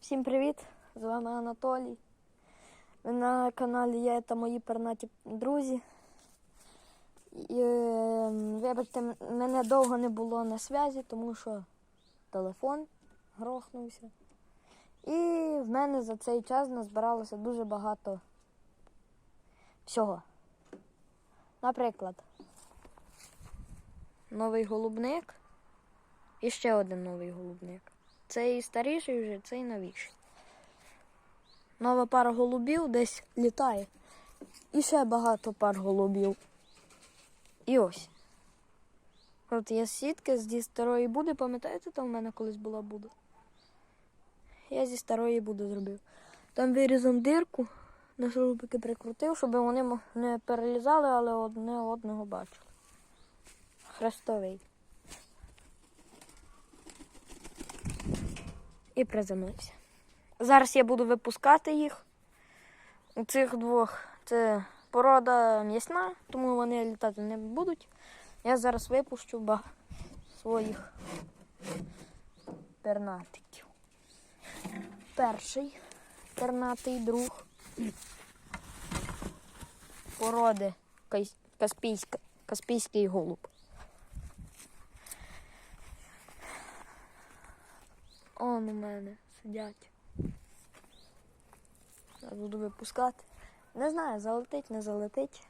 Всім привіт! З вами Анатолій. Ви на каналі Я та мої пернаті друзі. І, е, вибачте, мене довго не було на зв'язі, тому що телефон грохнувся. І в мене за цей час назбиралося дуже багато всього. Наприклад, новий голубник і ще один новий голубник. Цей старіший вже, цей новіший. Нова пара голубів десь літає. І ще багато пар голубів. І ось. От є сітки зі старої буди, пам'ятаєте, там в мене колись була буда? Я зі старої буди зробив. Там вирізом дирку, на шурупики прикрутив, щоб вони не перелізали, але одне одного бачили. Хрестовий. І приземлився. Зараз я буду випускати їх. У цих двох це порода м'ясна, тому вони літати не будуть. Я зараз випущу ба своїх пернатиків. Перший пернатий друг породи каспійська, каспійський голуб. Он у мене сидять. Зараз буду випускати. Не знаю, залетить, не залетить.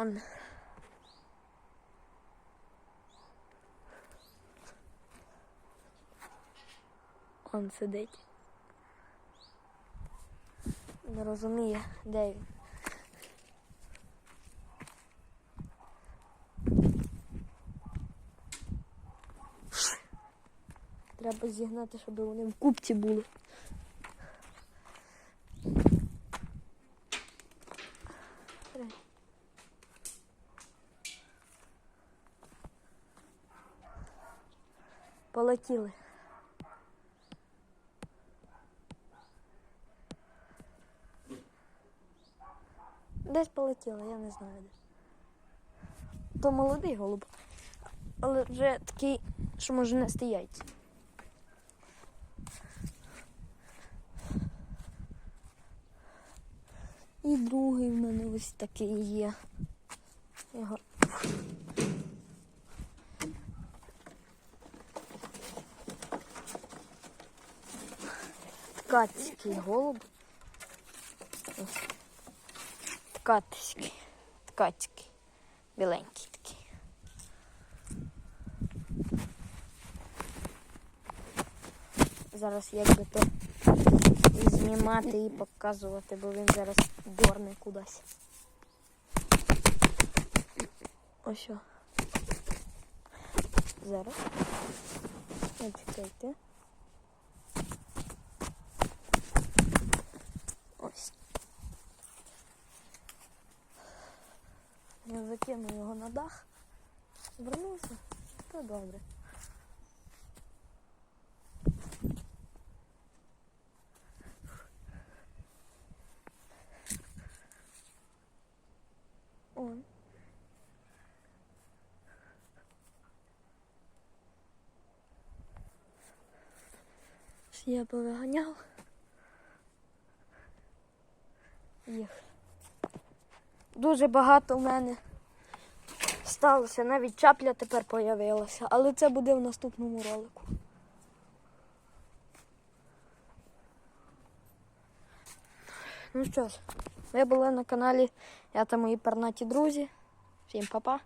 Он Он сидить. Не розуміє, де він. Треба зігнати, щоб вони в купці були. Полетіли. Десь полетіло, я не знаю де. То молодий голуб, але вже такий, що може нести яйця. І другий в мене ось такий є. Його. Ткацький голуб. Ткацький. Ткацький. Біленький такий. Зараз як би то знімати і показувати, бо він зараз дорне кудись. Ось. Зараз. Не чекайте. Я закину його на дах. Вернувся. Та добре. Он. Я повиганяв. Їх. Дуже багато в мене сталося. Навіть чапля тепер появилася, але це буде в наступному ролику. Ну що ж, ви були на каналі Я та мої пернаті друзі. Всім па-па.